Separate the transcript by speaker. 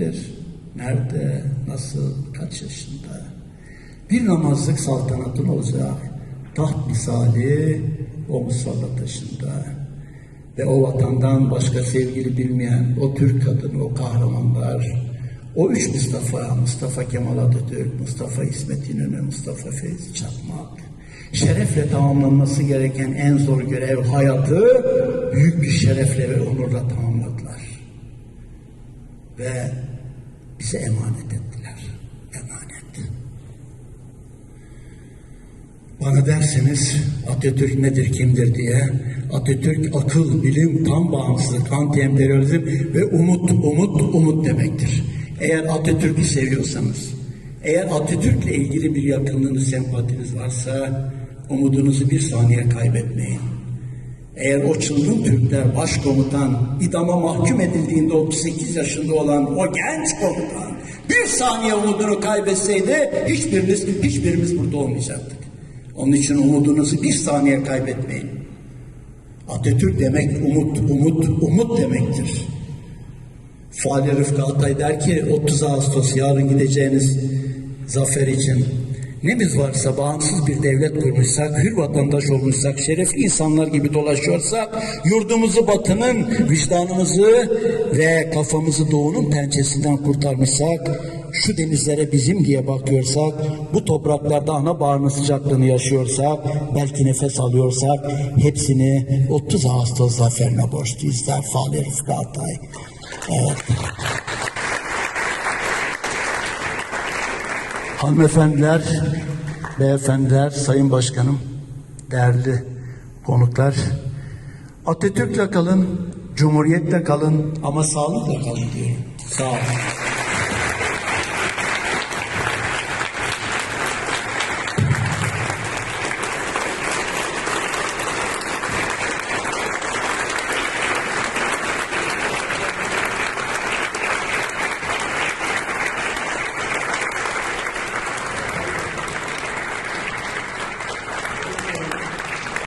Speaker 1: bilir. Nerede, nasıl, kaç yaşında. Bir namazlık saltanatın olacak. Taht misali o musalla taşında. Ve o vatandan başka sevgili bilmeyen o Türk kadını, o kahramanlar, o üç Mustafa, Mustafa Kemal Atatürk, Mustafa İsmet İnönü, Mustafa Feyzi Çakmak, şerefle tamamlanması gereken en zor görev hayatı büyük bir şerefle ve onurla tamamladılar. Ve bize emanet ettiler. Emanet. Bana derseniz Atatürk nedir, kimdir diye Atatürk akıl, bilim, tam bağımsızlık, anti-emperyalizm ve umut, umut, umut demektir. Eğer Atatürk'ü seviyorsanız, eğer Atatürk'le ilgili bir yakınlığınız, sempatiniz varsa umudunuzu bir saniye kaybetmeyin. Eğer o çılgın Türkler başkomutan idama mahkum edildiğinde 38 yaşında olan o genç komutan bir saniye umudunu kaybetseydi hiçbirimiz, hiçbirimiz burada olmayacaktık. Onun için umudunuzu bir saniye kaybetmeyin. Atatürk demek umut, umut, umut demektir. Fali Rıfkı Altay der ki 30 Ağustos yarın gideceğiniz zafer için ne biz varsa bağımsız bir devlet kurmuşsak, hür vatandaş olmuşsak, şerefli insanlar gibi dolaşıyorsak, yurdumuzu batının, vicdanımızı ve kafamızı doğunun pençesinden kurtarmışsak, şu denizlere bizim diye bakıyorsak, bu topraklarda ana bağrının sıcaklığını yaşıyorsak, belki nefes alıyorsak, hepsini 30 Ağustos zaferine borçluyuz Fali Rıfkı Altay. Evet. Hanımefendiler, beyefendiler, sayın başkanım, değerli konuklar. Atatürk'le kalın, Cumhuriyet'le kalın ama sağlıkla kalın diyorum. Sağ olun.